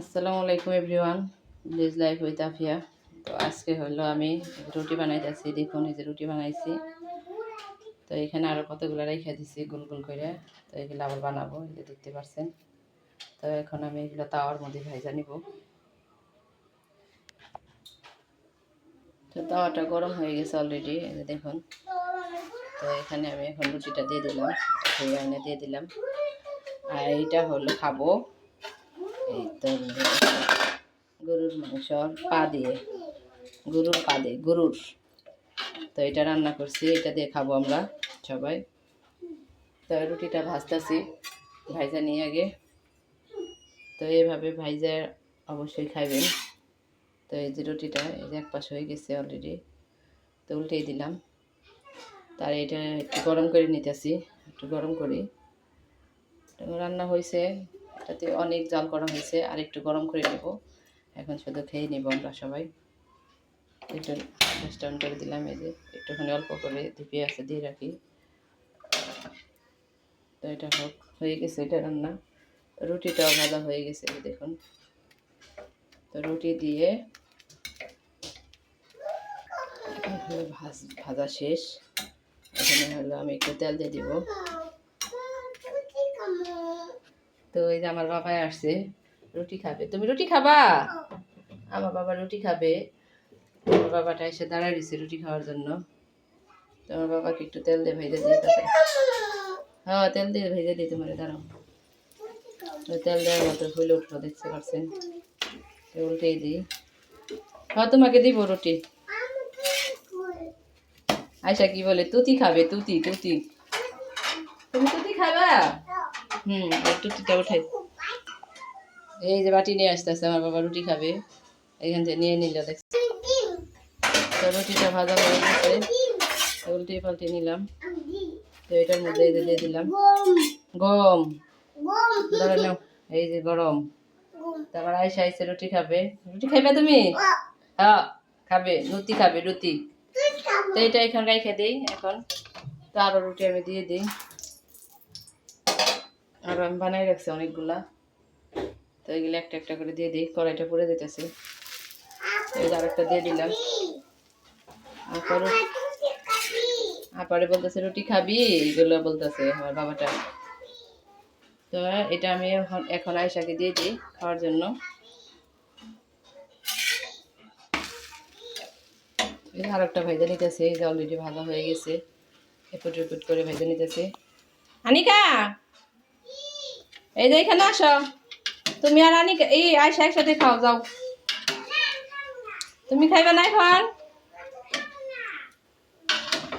আসসালামু আলাইকুম everyone village life with Afia তো আজকে হলো আমি রুটি বানাইতেছি, দেখুন এই যে রুটি বানাইছি। তো এখানে আরও কতগুলো রেখে দিছি গোল গোল করে। তো এগুলো আবার বানাবো, এই যে দেখতে পাচ্ছেন তো এখন আমি এগুলো তাওয়ার মধ্যে ভাইজা নিব। তো তাওয়াটা গরম হয়ে গেছে অলরেডি এই যে দেখুন। তো এখানে আমি এখন রুটিটা দিয়ে দিলাম এনে দিয়ে দিলাম। আর এইটা হলো খাব। এই তো গরুর মাংস পা দিয়ে। গরুর পা দিয়ে, গরুর। তো এটা রান্না করছি, এটা দিয়ে খাব আমরা সবাই। তো রুটিটা ভাজতেছি, ভাইজা নিয়ে আগে। তো এইভাবে ভাইজা অবশ্যই খাইবেন। তো এই যে রুটিটা, এই এক পাশ হয়ে গেছে অলরেডি তো উল্টেই দিলাম। তার এটা একটু গরম করে নিতেছি, একটু গরম করি। রান্না হয়েছে এটাতে অনেক জল করা হয়েছে, আর একটু গরম করে নেব। এখন শুধু খেয়ে নিব আমরা সবাই। একটু গ্যাসটা অন করে দিলাম, এই যে একটুখানি অল্প করে ধুপিয়ে আছে দিয়ে রাখি। তো এটা হোক, হয়ে গেছে এটা রান্না। রুটিটাও ভাজা হয়ে গেছে দেখুন। তো রুটি দিয়ে ভাজা শেষ। এখানে হলো আমি একটু তেল দিয়ে দিব। তো এই যে আমার বাবাই আসছে, রুটি খাবে। তুমি রুটি খাবা? আমার বাবা রুটি খাবে। আমার বাবাটা এসে দাঁড়ায় দিছে রুটি খাওয়ার জন্য। তোমার বাবাকে একটু তেল দিয়ে ভেজে দিই হ্যাঁ তেল দিয়ে ভেজে দিই তোমার, দাঁড়াও। তেল দেওয়ার মতো ফুলে উঠল, দেখতে পাচ্ছেন? তো উল্টেই দিই। হ্যাঁ তোমাকে দিব রুটি। আয়সা কি বলে? তুতি খাবে, তুতি তুতি। তুমি তুতি খাবা? হুম টুটিটা উঠে এই যে বাটি নিয়ে আসতেছে, আমার বাবা রুটি খাবে। এখান থেকে নিয়ে নিল দেখছি রুটিটা ভাজা হয়ে গেছে। উল্টে পাল্টে নিলাম। তো এটার মধ্যে দিয়ে দিলাম। গম। ধরে এই যে গরম। তারপর আইসা আইসে রুটি খাবে। রুটি খাইবে তুমি? হ্যাঁ খাবে। রুটি খাবে রুটি তো এটা এখন রেখে দিই, এখন। তো আরও রুটি আমি দিয়ে দিই। আর আমি বানাই রাখছি অনেকগুলা। তো এগুলো একটা একটা করে দিয়ে দিই, কড়াইটা পরে দিতেছি। এই আরেকটা দিয়ে দিলাম। আপারে বলতেছে, রুটি খাবি? এগুলো বলতেছে আমার বাবাটা। তো এটা আমি এখন আয়সাকে দিয়ে দিই খাওয়ার জন্য। এই যে আরেকটা ভেজে নিতেছে অলরেডি ভালো হয়ে গেছে। এপুট এপুট করে ভেজে নিতেছে। আনিকা! এই যে এখানে আসো। তুমি আর আনিকা এই আয়সা একসাথে খাও, যাও। তুমি খাইবে না এখন?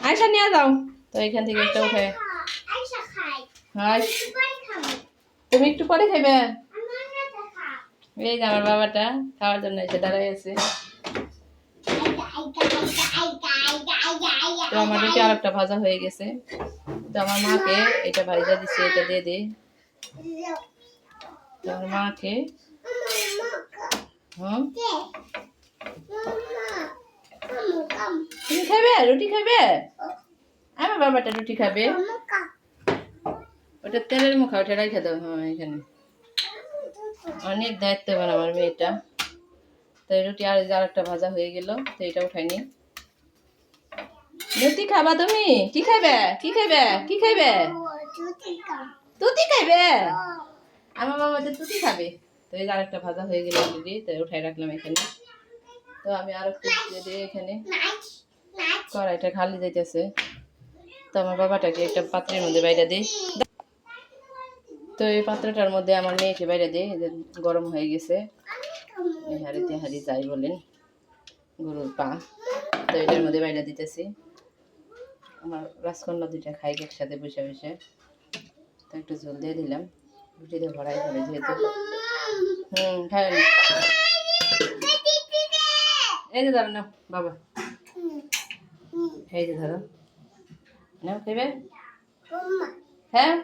আয়সা নিয়ে যাও। তো এখান থেকে একটা উঠে। তুমি একটু পরে খাইবে? এই যে আমার বাবাটা খাওয়ার জন্য এসে দাঁড়াই আছে। তো আমার রুটি আর একটা ভাজা হয়ে গেছে। তো আমার মাকে এটা ভাজা দিচ্ছে এটা দিয়ে দিই তো আমার মাকে হুম তুমি খাবে রুটি খাবে আমার বাবাটা রুটি খাবে ওটা তেলের মুখা ওটা রেখে দাও হ্যাঁ এখানে অনেক দায়িত্ববান আমার মেয়েটা তো রুটি আর আর একটা ভাজা হয়ে গেল তো এটা উঠাই উঠাইনি রুটি খাবা তুমি কি খাইবে কি খাইবে কি খাইবে তুতি খাইবে? আমার বাবা যে তুতি খাবে। তো এই আরেকটা ভাজা হয়ে গেল অলরেডি তো উঠাই রাখলাম এখানে। তো আমি আরও একটু দিয়ে দিই এখানে। কড়াইটা খালি যাইতেছে। তো আমার বাবাটাকে একটা পাত্রের মধ্যে বাইরে দিই। তো এই পাত্রটার মধ্যে আমার মেয়েকে বাইরে দিই। যে গরম হয়ে গেছে। হাড়ি তেহারি যাই বলেন। গরুর পা। তো এটার মধ্যে বাইরে দিতেছি। আমার রাজকন্যা দুইটা খাই একসাথে বসে বসে। তো একটু জল দিয়ে দিলাম। রুটিতে ভরাই হবে যেহেতু। হুম, খাই। এই যে ধরো না বাবা। এই যে ধরো। নাও, খাইবে? হ্যাঁ?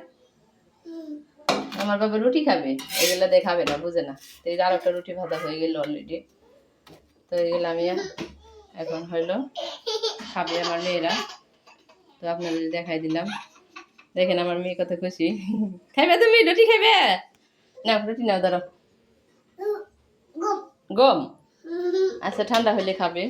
আমার বাবা রুটি খাবে। এগুলো দিয়ে খাবে না, বুঝে না। তো এই আর একটা রুটি ভাজা হয়ে গেল অলরেডি তো এগুলো আমি এখন হইল খাবে আমার মেয়েরা। তো আপনাদের দেখাই দিলাম। দেখেন আমার মেয়ে কত খুশি। খাইবে তুমি? রুটি খাইবে? না রুটি নাও দাঁড়াও গম? আচ্ছা ঠান্ডা হলে খাবে।